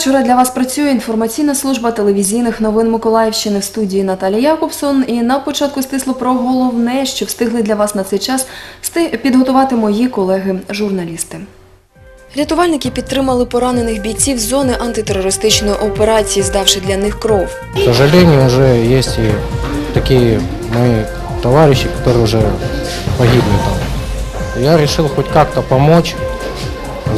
вечора для вас працює інформаційна служба телевізійних новин Миколаївщини в студії Наталія Якобсон. І на початку стисло про головне, що встигли для вас на цей час підготувати мої колеги-журналісти. Рятувальники підтримали поранених бійців з зони антитерористичної операції, здавши для них кров. К сожалению, уже есть и такие мои товарищи, которые уже погибли там. Я решил хоть как-то помочь,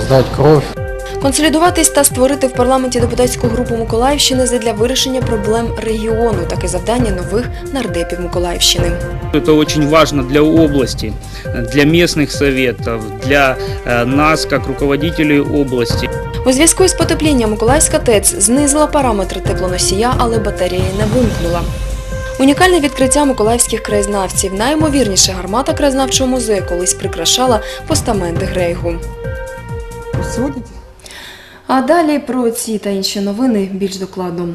сдать кровь. Консолідуватись та створити в парламенті депутатську групу Миколаївщини задля вирішення проблем регіону. Таке завдання нових нардепів Миколаївщини. Это очень важно для области, для местных советов, для э, нас, как руководителей области. У зв'язку із потеплінням Миколаївська ТЕЦ знизила параметри теплоносія, але батареї не вимкнула. Унікальне відкриття миколаївських краєзнавців. Найімовірніше гармата краєзнавчого музею колись прикрашала постаменти Грейгу. Сьогодні а далі про ці та інші новини більш докладно.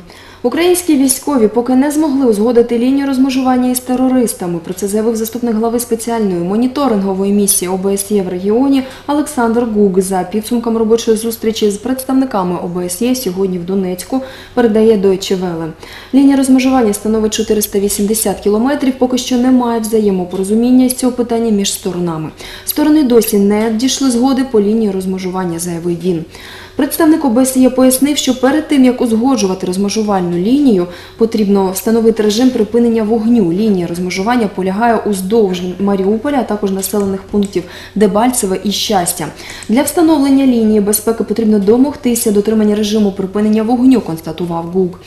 Українські військові поки не змогли узгодити лінію розмежування із терористами. Про це заявив заступник глави спеціальної моніторингової місії ОБСЄ в регіоні Олександр Гуг. За підсумком робочої зустрічі з представниками ОБСЄ сьогодні в Донецьку передає Deutsche Welle. Лінія розмежування становить 480 кілометрів. Поки що немає взаємопорозуміння з цього питання між сторонами. Сторони досі не дійшли згоди по лінії розмежування, заявив він. Представник ОБСЄ пояснив, що перед тим як узгоджувати розмежувальну лінію, потрібно встановити режим припинення вогню. Лінія розмежування полягає уздовж Маріуполя, а також населених пунктів Дебальцеве і Щастя. Для встановлення лінії безпеки потрібно домогтися дотримання режиму припинення вогню, констатував ГУК.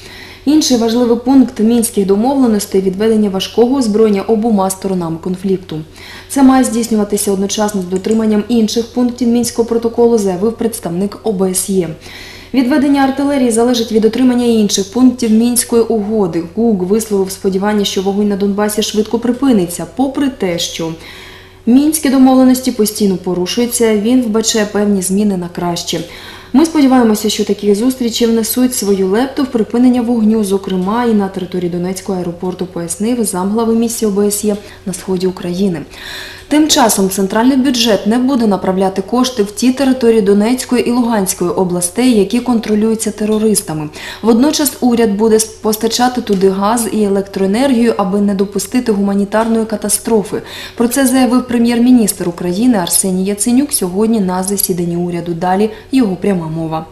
Інший важливий пункт мінських домовленостей відведення важкого озброєння обома сторонами конфлікту. Це має здійснюватися одночасно з дотриманням інших пунктів мінського протоколу, заявив представник ОБСЄ. Відведення артилерії залежить від отримання інших пунктів мінської угоди. ГУК висловив сподівання, що вогонь на Донбасі швидко припиниться, попри те, що Мінські домовленості постійно порушуються, він вбачає певні зміни на краще. Ми сподіваємося, що такі зустрічі внесуть свою лепту в припинення вогню, зокрема і на території Донецького аеропорту, пояснив замглави місії ОБСЄ на сході України. Тим часом центральний бюджет не буде направляти кошти в ті території Донецької і Луганської областей, які контролюються терористами. Водночас уряд буде постачати туди газ і електроенергію, аби не допустити гуманітарної катастрофи. Про це заявив прем'єр-міністр України Арсеній Яценюк сьогодні на засіданні уряду. Далі його пряма мова.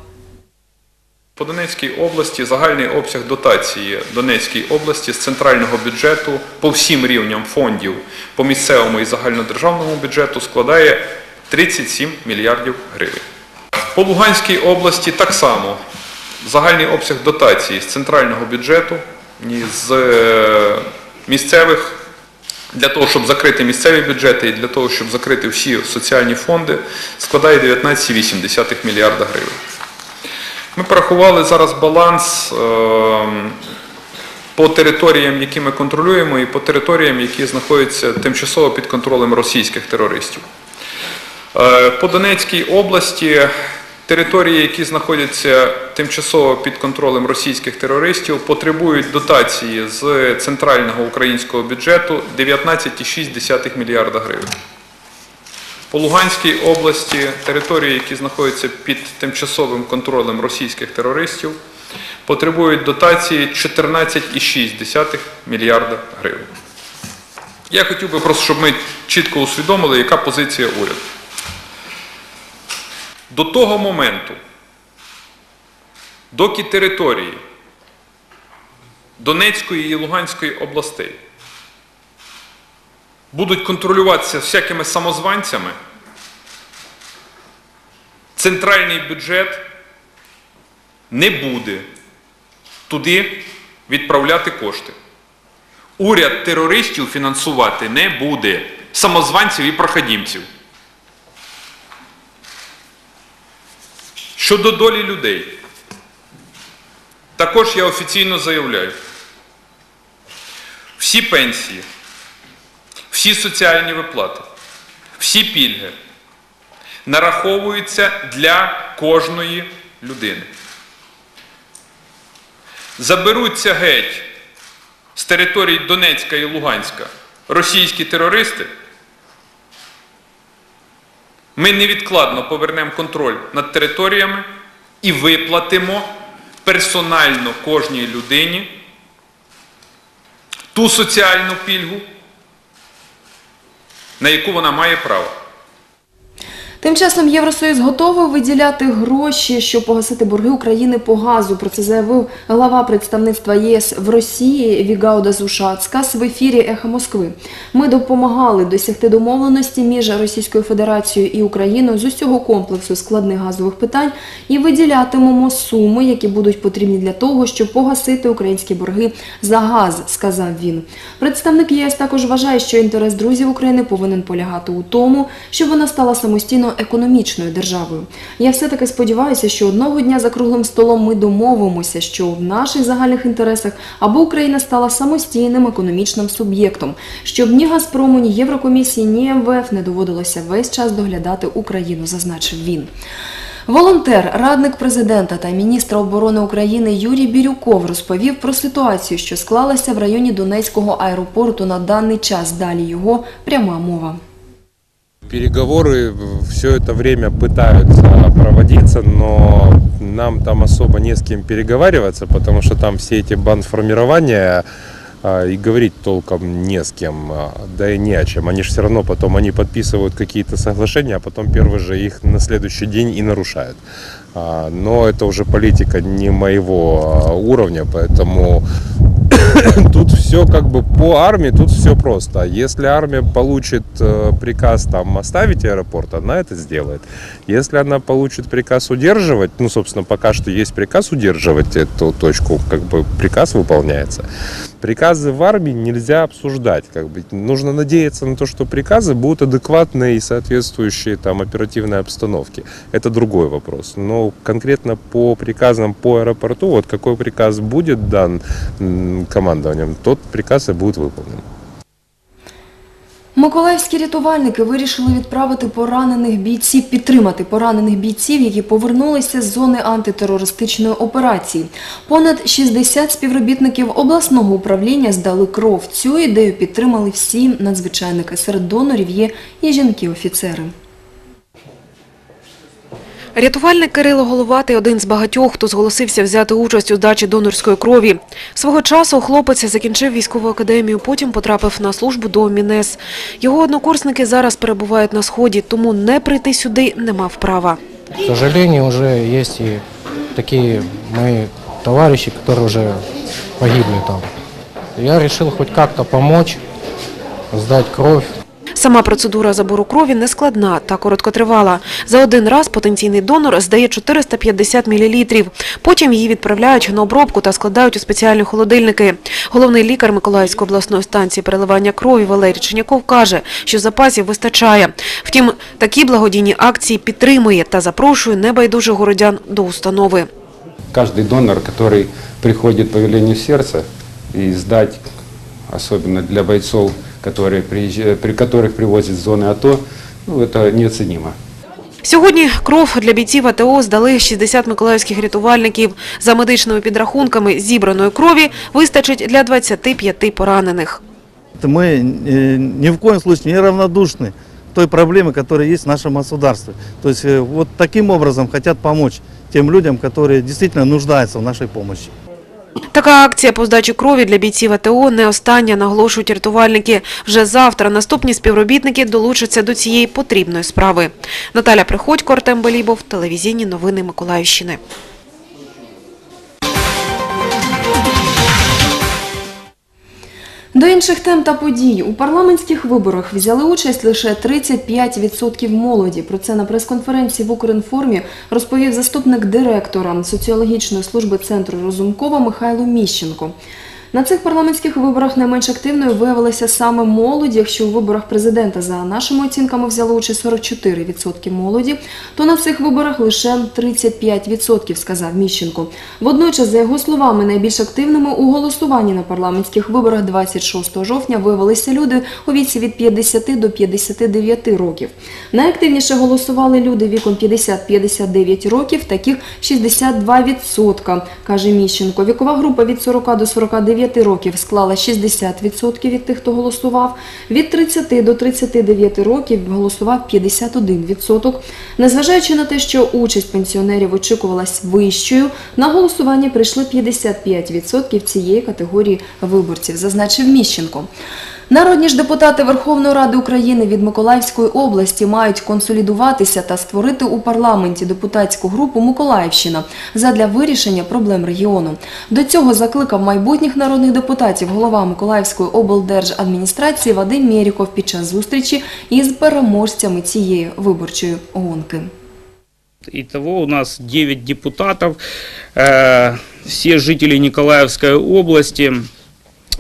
По Донецькій області загальний обсяг дотації Донецькій області з центрального бюджету по всім рівням фондів по місцевому і загальнодержавному бюджету складає 37 мільярдів гривень. По Луганській області так само загальний обсяг дотації з центрального бюджету з е, місцевих для того, щоб закрити місцеві бюджети і для того, щоб закрити всі соціальні фонди, складає 19,8 мільярда гривень. Ми порахували зараз баланс ем, по територіям, які ми контролюємо, і по територіям, які знаходяться тимчасово під контролем російських терористів. Е, По Донецькій області території, які знаходяться тимчасово під контролем російських терористів, потребують дотації з центрального українського бюджету 19,6 мільярда гривень. По Луганській області території, які знаходяться під тимчасовим контролем російських терористів, потребують дотації 14,6 мільярда гривень. Я хотів би просто, щоб ми чітко усвідомили, яка позиція уряду. До того моменту, доки території Донецької і Луганської областей будуть контролюватися всякими самозванцями, центральний бюджет не буде туди відправляти кошти. Уряд терористів фінансувати не буде, самозванців і проходімців. Щодо долі людей, також я офіційно заявляю, всі пенсії, всі соціальні виплати, всі пільги нараховуються для кожної людини. Заберуться геть з територій Донецька і Луганська російські терористи, ми невідкладно повернемо контроль над територіями і виплатимо персонально кожній людині ту соціальну пільгу, на яку вона має право. Тим часом Євросоюз готовий виділяти гроші, щоб погасити борги України по газу. Про це заявив глава представництва ЄС в Росії Вігауда Зушацкас в ефірі Ехо Москви. Ми допомагали досягти домовленості між Російською Федерацією і Україною з усього комплексу складних газових питань і виділятимемо суми, які будуть потрібні для того, щоб погасити українські борги за газ, сказав він. Представник ЄС також вважає, що інтерес друзів України повинен полягати у тому, щоб вона стала самостійно економічною державою. Я все-таки сподіваюся, що одного дня за круглим столом ми домовимося, що в наших загальних інтересах аби Україна стала самостійним економічним суб'єктом, щоб ні Газпрому, ні Єврокомісії, ні МВФ не доводилося весь час доглядати Україну, зазначив він. Волонтер, радник президента та міністра оборони України Юрій Бірюков розповів про ситуацію, що склалася в районі Донецького аеропорту на даний час. Далі його пряма мова. Переговоры все это время пытаются проводиться, но нам там особо не с кем переговариваться, потому что там все эти бандформирования а, и говорить толком не с кем, а, да и не о чем. Они же все равно потом они подписывают какие-то соглашения, а потом первый же их на следующий день и нарушают. А, Но это уже политика не моего уровня, поэтому тут все как бы по армии, тут все просто. Если армия получит э, приказ там оставить аэропорт, она это сделает. Если она получит приказ удерживать, ну, собственно, пока что есть приказ удерживать эту точку, как бы приказ выполняется. Приказы в армии нельзя обсуждать. Как бы. Нужно надеяться на то, что приказы будут адекватные и соответствующие там, оперативной обстановке. Это другой вопрос. Но конкретно по приказам по аэропорту, вот какой приказ будет дан командованием, тот приказ и будет выполнен. Миколаївські рятувальники вирішили відправити поранених бійців, підтримати поранених бійців, які повернулися з зони антитерористичної операції. Понад 60 співробітників обласного управління здали кров. Цю ідею підтримали всі надзвичайники. Серед донорів є і жінки-офіцери. Рятувальник Кирило Головатий – один з багатьох, хто зголосився взяти участь у здачі донорської крові. Свого часу хлопець закінчив військову академію, потім потрапив на службу до Мінес. Його однокурсники зараз перебувають на Сході, тому не прийти сюди не мав права. К сожалению, уже есть и такие мои товарищи, которые уже погибли там. Я решил хоть как-то помочь, сдать кровь. Сама процедура забору крові не складна та короткотривала. За один раз потенційний донор здає 450 мл. Потім її відправляють на обробку та складають у спеціальні холодильники. Головний лікар Миколаївської обласної станції переливання крові Валерій Чиняков каже, що запасів вистачає. Втім, такі благодійні акції підтримує та запрошує небайдужих городян до установи. каждый донор, который приходит по велению сердца, и сдать, особенно для бойцов, которые приезжа- при которых привозят с зоны АТО, ну, это неоценимо. Сьогодні кров для бійців АТО здали 60 миколаївських рятувальників. За медичними підрахунками зібраної крові вистачить для 25 поранених. Мы э, ни в коем случае не равнодушны той проблеме, которая есть в нашем государстве. То есть э, вот таким образом хотят помочь тем людям, которые действительно нуждаются в нашей помощи. Така акція по здачі крові для бійців АТО не остання, наголошують рятувальники. Вже завтра наступні співробітники долучаться до цієї потрібної справи. Наталя Приходько, Артем Балібов, телевізійні новини Миколаївщини. До інших тем та подій у парламентських виборах взяли участь лише 35% молоді. Про це на прес-конференції в Укрінформі розповів заступник директора соціологічної служби центру Розумкова Михайло Міщенко. На цих парламентських виборах найменш активною виявилася саме молодь. Якщо у виборах президента за нашими оцінками взяло участь 44% молоді, то на цих виборах лише 35%, сказав Міщенко. Водночас, за його словами, найбільш активними у голосуванні на парламентських виборах 26 жовтня виявилися люди у віці від 50 до 59 років. Найактивніше голосували люди віком 50-59 років, таких 62%, каже Міщенко. Вікова група від 40 до 49 9 років склала 60% від тих, хто голосував. Від 30 до 39 років голосував 51%. Незважаючи на те, що участь пенсіонерів очікувалась вищою, на голосування прийшли 55% цієї категорії виборців, зазначив Міщенко. Народні ж депутати Верховної Ради України від Миколаївської області мають консолідуватися та створити у парламенті депутатську групу Миколаївщина задля вирішення проблем регіону. До цього закликав майбутніх народних депутатів голова Миколаївської облдержадміністрації Вадим Мєріков під час зустрічі із переможцями цієї виборчої гонки. Итого у нас 9 депутатов, э, все жители Николаевской области.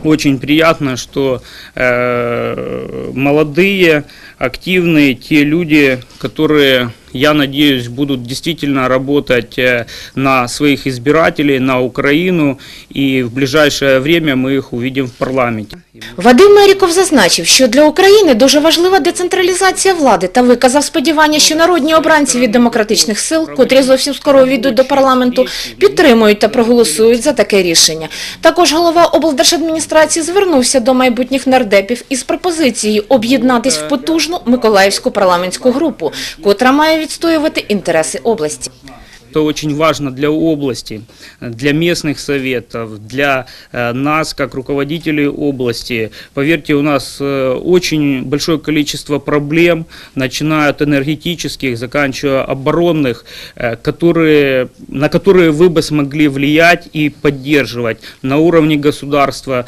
Очень приятно, что э, молодые, активные, те люди, которые, я надеюсь, будут действительно работать э, на своих избирателей, на Украину, и в ближайшее время мы их увидим в парламенте. Вадим Меріков зазначив, що для України дуже важлива децентралізація влади та виказав сподівання, що народні обранці від демократичних сил, котрі зовсім скоро увійдуть до парламенту, підтримують та проголосують за таке рішення. Також голова облдержадміністрації звернувся до майбутніх нардепів із пропозицією об'єднатись в потужну Миколаївську парламентську групу, котра має відстоювати інтереси області Это очень важно для области, для местных советов, для э, нас, как руководителей области. Поверьте, у нас э, очень большое количество проблем, начиная от энергетических, заканчивая оборонных, э, которые, на которые вы бы смогли влиять и поддерживать на уровне государства,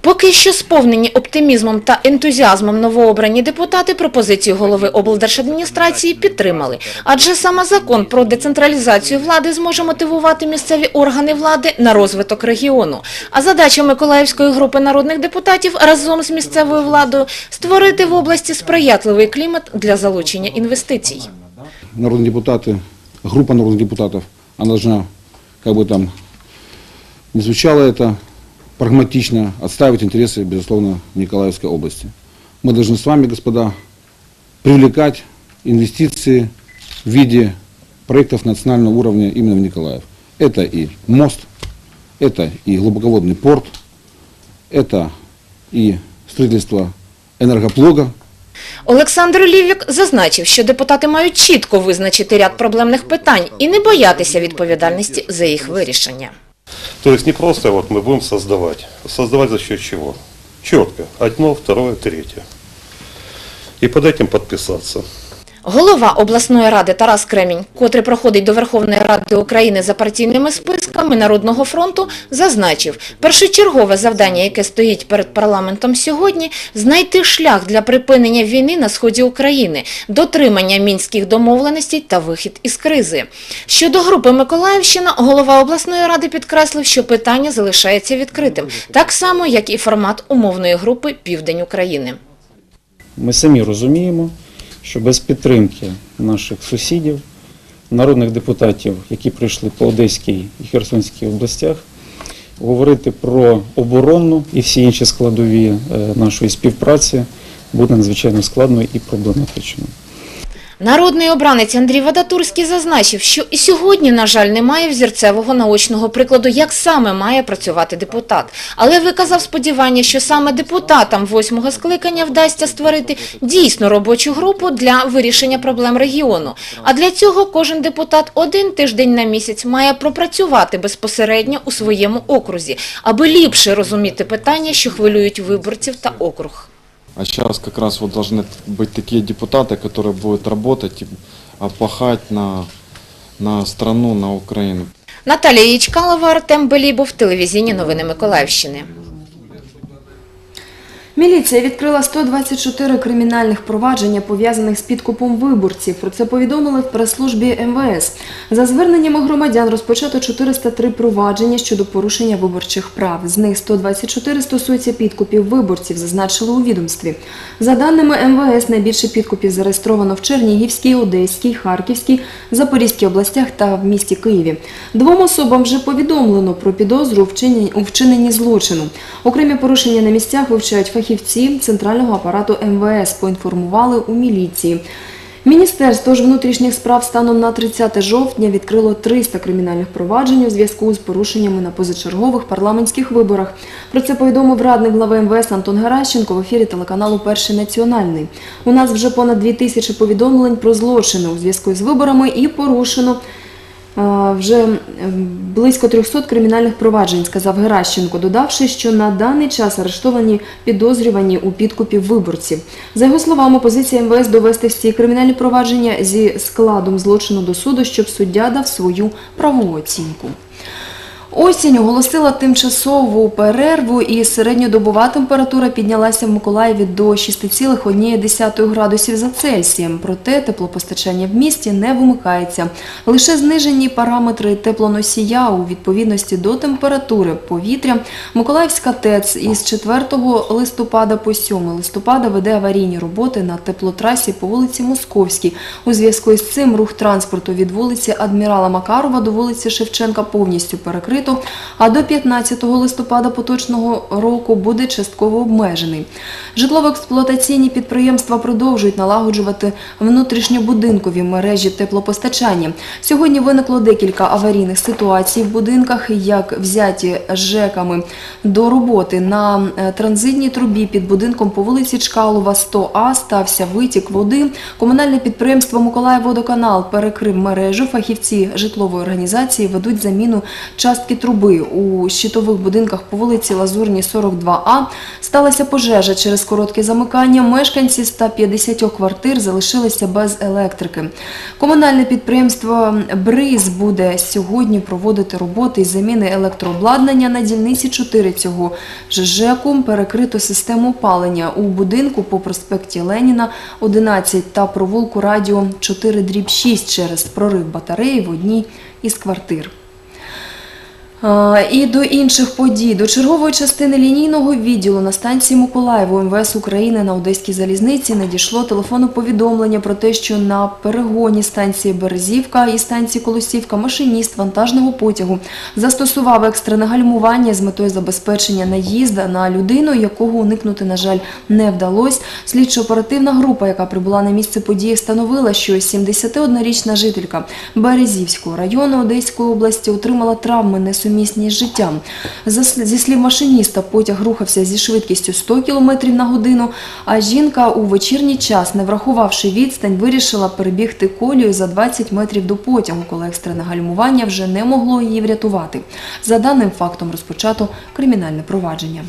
Поки що сповнені оптимізмом та ентузіазмом новообрані депутати пропозицію голови облдержадміністрації підтримали. Адже саме закон про децентралізацію влади зможе мотивувати місцеві органи влади на розвиток регіону. А задача Миколаївської групи народних депутатів разом з місцевою владою створити в області сприятливий клімат для залучення інвестицій. народные депутаты, группа народных депутатов, она должна, как бы там не звучало это, прагматично отстаивать интересы, безусловно, Николаевской области. Мы должны с вами, господа, привлекать инвестиции в виде проектов национального уровня именно в Николаев. Это и мост, это и глубоководный порт, это и строительство энергоблога, Олександр Лівік зазначив, що депутати мають чітко визначити ряд проблемних питань і не боятися відповідальності за їх вирішення. То есть не просто вот мы будем создавать. Создавать за счет чего? Четко. Одно, второе, третье. И под этим подписаться. Голова обласної ради Тарас Кремінь, котрий проходить до Верховної Ради України за партійними списками Народного фронту, зазначив, першочергове завдання, яке стоїть перед парламентом сьогодні, знайти шлях для припинення війни на сході України, дотримання мінських домовленостей та вихід із кризи. Щодо групи Миколаївщина, голова обласної ради підкреслив, що питання залишається відкритим, так само, як і формат умовної групи Південь України. Ми самі розуміємо, що без підтримки наших сусідів, народних депутатів, які прийшли по Одеській і Херсонській областях, говорити про оборонну і всі інші складові е, нашої співпраці буде надзвичайно складно і проблематично. Народний обранець Андрій Вадатурський зазначив, що і сьогодні, на жаль, немає взірцевого наочного прикладу, як саме має працювати депутат. Але виказав сподівання, що саме депутатам восьмого скликання вдасться створити дійсно робочу групу для вирішення проблем регіону. А для цього кожен депутат один тиждень на місяць має пропрацювати безпосередньо у своєму окрузі, аби ліпше розуміти питання, що хвилюють виборців та округ. А сейчас как раз вот должны быть такие депутаты, которые будут работать и а, пахать на, на страну, на Украину. Наталія Ячкалова, Артем Белібов, телевізійні новини Миколаївщини. Міліція відкрила 124 кримінальних провадження, пов'язаних з підкупом виборців. Про це повідомили в прес-службі МВС. За зверненнями громадян розпочато 403 провадження щодо порушення виборчих прав. З них 124 стосуються підкупів виборців, зазначили у відомстві. За даними МВС, найбільше підкупів зареєстровано в Чернігівській, Одеській, Харківській, Запорізькій областях та в місті Києві. Двом особам вже повідомлено про підозру у вчиненні, злочину. Окремі порушення на місцях вивчають фахівці центрального апарату МВС, поінформували у міліції. Міністерство ж внутрішніх справ станом на 30 жовтня відкрило 300 кримінальних проваджень у зв'язку з порушеннями на позачергових парламентських виборах. Про це повідомив радник глави МВС Антон Геращенко в ефірі телеканалу Перший національний. У нас вже понад 2 тисячі повідомлень про злочини у зв'язку з виборами і порушено вже близько 300 кримінальних проваджень, сказав Геращенко, додавши, що на даний час арештовані підозрювані у підкупі виборців. За його словами, позиція МВС довести всі кримінальні провадження зі складом злочину до суду, щоб суддя дав свою правову оцінку. Осінь оголосила тимчасову перерву і середньодобова температура піднялася в Миколаєві до 6,1 градусів за Цельсієм. Проте теплопостачання в місті не вимикається. Лише знижені параметри теплоносія у відповідності до температури повітря. Миколаївська ТЕЦ із 4 листопада по 7 листопада веде аварійні роботи на теплотрасі по вулиці Московській. У зв'язку із цим рух транспорту від вулиці Адмірала Макарова до вулиці Шевченка повністю перекрито, а до 15 листопада поточного року буде частково обмежений. Житлово-експлуатаційні підприємства продовжують налагоджувати внутрішньобудинкові мережі теплопостачання. Сьогодні виникло декілька аварійних ситуацій в будинках, як взяті ЖЕКами до роботи на е, транзитній трубі під будинком по вулиці Чкалова 100А стався витік води. Комунальне підприємство Миколаївводоканал перекрив мережу. Фахівці житлової організації ведуть заміну частки труби. У щитових будинках по вулиці Лазурні 42А сталася пожежа через коротке замикання. Мешканці 150 квартир залишилися без електрики. Комунальне підприємство Бриз буде сьогодні проводити роботи із заміни електрообладнання на дільниці 4 цього ж ЖЕКу. Перекрито систему опалення у будинку по проспекті Леніна 11 та провулку Радіо 4 дріб 6 через прорив батареї в одній із квартир. А, І до інших подій. До чергової частини лінійного відділу на станції Миколаєво МВС України на Одеській залізниці надійшло телефонне повідомлення про те, що на перегоні станції Березівка і станції Колосівка машиніст вантажного потягу застосував екстрене гальмування з метою забезпечення наїзда на людину, якого уникнути, на жаль, не вдалося. Слідчо-оперативна група, яка прибула на місце події, встановила, що 71-річна жителька Березівського району Одеської області отримала травми несумісні з життям. Зі слів машиніста, потяг рухався зі швидкістю 100 км на годину, а жінка у вечірній час, не врахувавши відстань, вирішила перебігти колію за 20 метрів до потягу, коли екстрене гальмування вже не могло її врятувати. За даним фактом розпочато кримінальне провадження.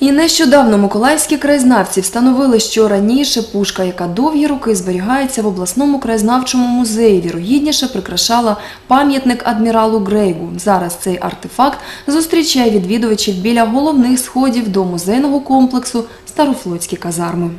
І нещодавно миколаївські краєзнавці встановили, що раніше пушка, яка довгі роки зберігається в обласному краєзнавчому музеї, вірогідніше прикрашала пам'ятник адміралу Грейгу. Зараз цей артефакт зустрічає відвідувачів біля головних сходів до музейного комплексу Старофлотські казарми.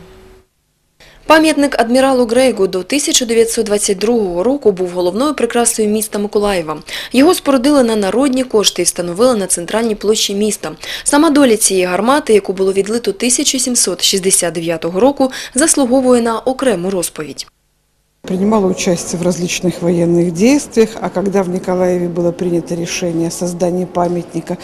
Пам'ятник адміралу Грейгу до 1922 року був головною прикрасою міста Миколаєва. Його спорудили на народні кошти і встановили на центральній площі міста. Сама доля цієї гармати, яку було відлито 1769 року, заслуговує на окрему розповідь. Принимала участие в различных военных действиях, а когда в Николаеве было принято решение о создании памятника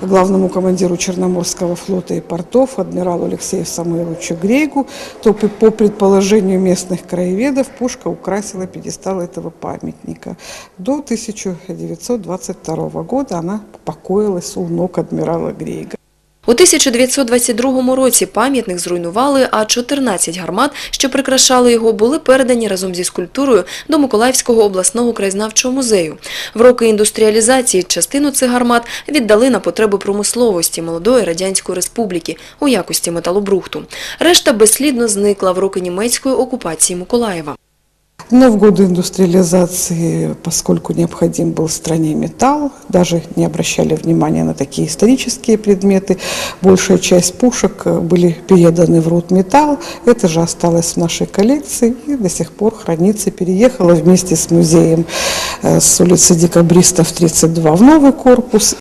главному командиру Черноморского флота и портов, адмиралу Алексею Самойловичу Грейгу, то по по предположению местных краеведов пушка украсила пьедестал этого памятника. До 1922 года она покоилась у ног адмирала Грейга. У 1922 році пам'ятник зруйнували, а 14 гармат, що прикрашали його, були передані разом зі скульптурою до Миколаївського обласного краєзнавчого музею. В роки індустріалізації частину цих гармат віддали на потреби промисловості молодої радянської республіки у якості металобрухту. Решта безслідно зникла в роки німецької окупації Миколаєва. Но в годы индустриализации, поскольку необходим был в стране металл, даже не обращали внимания на такие исторические предметы, большая часть пушек э, были переданы в рудметалл. Это же осталось в нашей коллекции и до сих пор хранится. Переехала вместе с музеем э, с улицы Декабристов 32 в новый корпус.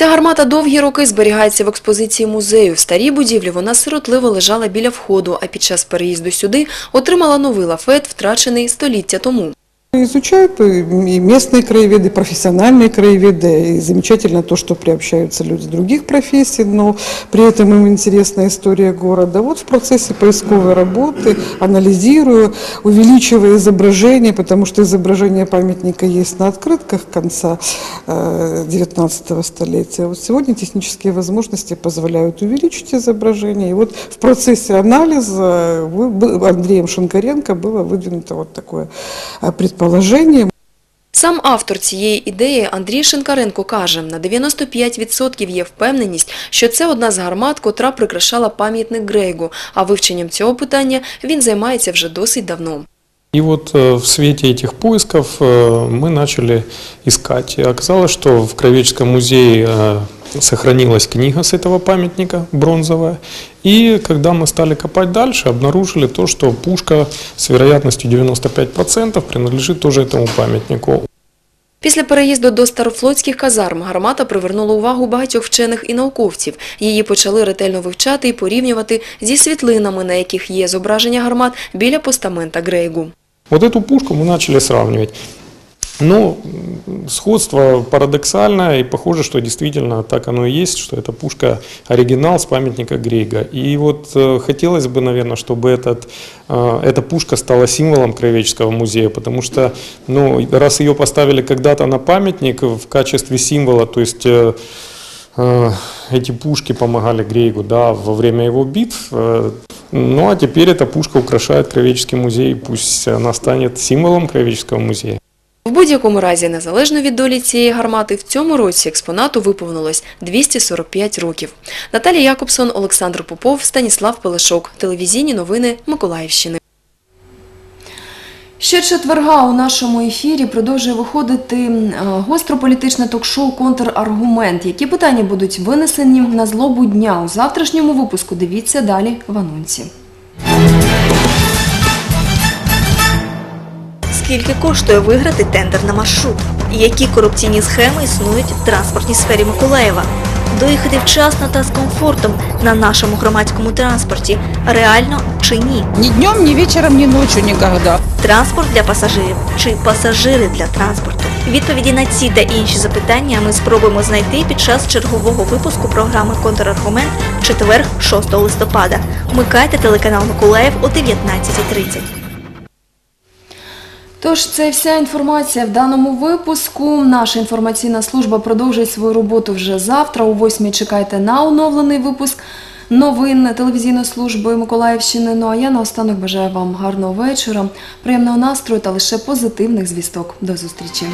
Ця гармата довгі роки зберігається в експозиції музею. В старій будівлі вона сиротливо лежала біля входу, а під час переїзду сюди отримала новий лафет, втрачений століття тому. Изучают и местные краеведы, и профессиональные краеведы. И замечательно то, что приобщаются люди других профессий, но при этом им интересна история города. Вот в процессе поисковой работы анализирую, увеличивая изображение, потому что изображение памятника есть на открытках конца э, 19 столетия. Вот сегодня технические возможности позволяют увеличить изображение. И вот в процессе анализа Андреем Шинкаренко было выдвинуто вот такое э, предположение. Сам автор цієї ідеї Андрій Шинкаренко каже, на 95% є впевненість, що це одна з гармат, котра прикрашала пам'ятник Грейгу, а вивченням цього питання він займається вже досить давно. И вот э, в свете этих поисков э, мы начали искать. И оказалось, что в Кровеческом музее э, сохранилась книга с этого памятника, бронзовая. И когда мы стали копать дальше, обнаружили то, что пушка с вероятностью 95% принадлежит тоже этому памятнику. Після переїзду до старофлотських казарм гармата привернула увагу багатьох вчених і науковців. Її почали ретельно вивчати і порівнювати зі світлинами, на яких є зображення гармат біля постамента Грейгу. Вот эту пушку мы начали сравнивать. Но м, сходство парадоксальное, и похоже, что действительно так оно и есть, что это пушка оригинал с памятника Грейга. И вот э, хотелось бы, наверное, чтобы этот, э, эта пушка стала символом Краеведческого музея, потому что, ну, раз ее поставили когда-то на памятник в качестве символа, то есть э, эти пушки помогали Грейгу да, во время его битв. э, Ну а теперь эта пушка украшает Краеведческий музей, пусть она станет символом Краеведческого музея. В будь-якому разі, незалежно від долі цієї гармати, в цьому році експонату виповнилось 245 років. Наталія Якобсон, Олександр Попов, Станіслав Пелешок. Телевізійні новини Миколаївщини. Ще четверга у нашому ефірі продовжує виходити е, гострополітичне ток-шоу «Контраргумент». Які питання будуть винесені на злобу дня у завтрашньому випуску? Дивіться далі в анонсі. Скільки коштує виграти тендер на маршрут? Які корупційні схеми існують в транспортній сфері Миколаєва? Доїхати вчасно та з комфортом на нашому громадському транспорті реально чи ні? Ни днем, ни вечером, ни ночью, никогда. Транспорт для пасажирів чи пасажири для транспорту? Відповіді на ці та інші запитання ми спробуємо знайти під час чергового випуску програми Контраргумент в четвер, 6 листопада. Вмикайте телеканал Миколаїв о 19.30. Тож це вся інформація в даному випуску. Наша інформаційна служба продовжує свою роботу вже завтра. О 8 чекайте на оновлений випуск новин телевізійної служби Миколаївщини. Ну а я наостанок бажаю вам гарного вечора, приємного настрою та лише позитивних звісток. До зустрічі.